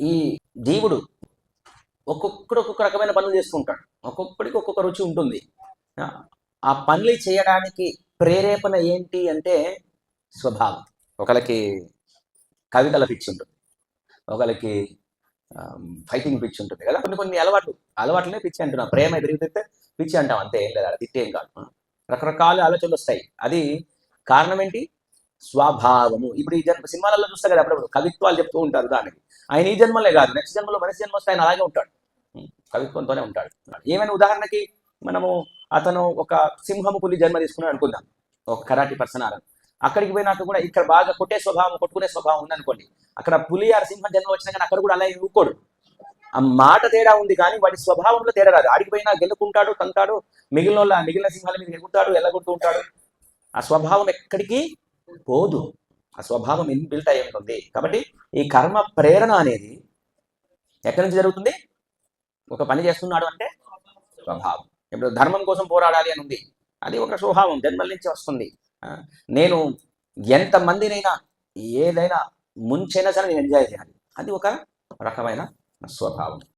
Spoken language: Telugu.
ఈ దేవుడు ఒక్కొక్కడు ఒక్కొక్క రకమైన పనులు చేసుకుంటాడు. ఒక్కొక్కడికి ఒక్కొక్క రుచి ఉంటుంది. ఆ, పనులు చేయడానికి ప్రేరేపణ ఏంటి అంటే స్వభావం. ఒకరికి కవితల పిచ్చి ఉంటుంది. ఒకరికి ఫైటింగ్ పిచ్చి ఉంటుంది కదా. కొన్ని కొన్ని అలవాట్లు అలవాట్లనే పిచ్చి అంటున్నాం. ప్రేమ ఎదురుగుతే పిచ్చి అంటాం. అంతే ఏం లేదు అలా తిట్టేం కాదు. రకరకాల ఆలోచనలు వస్తాయి. అది కారణం ఏంటి? స్వభావము. ఇప్పుడు ఈ జన్మ సినిమాలలో చూస్తే కదా అప్పుడప్పుడు కవిత్వాలు చెప్తూ ఉంటారు దానికి ఆయన ఈ జన్మలే కాదు నెక్స్ట్ జన్మలో మనిషి జన్మ వస్తే ఆయన అలాగే ఉంటాడు. కవిత్వంతోనే ఉంటాడు. ఏమైనా ఉదాహరణకి మనము అతను ఒక సింహము పులి జన్మ తీసుకున్నాడు అనుకుందాం. ఒక కరాటి పర్సన్ అక్కడికి పోయినాక కూడా ఇక్కడ బాగా కొట్టే స్వభావం కొట్టుకునే స్వభావం ఉందనుకోండి. అక్కడ పులి ఆ సింహం జన్మ వచ్చినా కానీ అక్కడ కూడా అలా ఊకోడు ఆ మాట తేడా ఉంది కానీ వాడి స్వభావంలో తేడా రాదు. ఆడికి పోయినా గెలుకుంటాడు తంతాడు మిగిలిన వాళ్ళ మిగిలిన సింహాల మీద ఎగురుతాడు ఎల్లగొడుతూ ఉంటాడు. ఆ స్వభావం ఎక్కడికి పోదు. ఆ స్వభావం ఇన్బిల్ట్ అయి ఉంటుంది. కాబట్టి ఈ కర్మ ప్రేరణ అనేది ఎక్కడి నుంచి జరుగుతుంది? ఒక పని చేస్తున్నాడు అంటే స్వభావం. ఇప్పుడు ధర్మం కోసం పోరాడాలి అని ఉంది. అది ఒక స్వభావం. జన్మల నుంచి వస్తుంది. నేను ఎంతమందినైనా ఏదైనా ముంచైనా సరే నేను ఎంజాయ్ చేయాలి. అది ఒక రకమైన స్వభావం.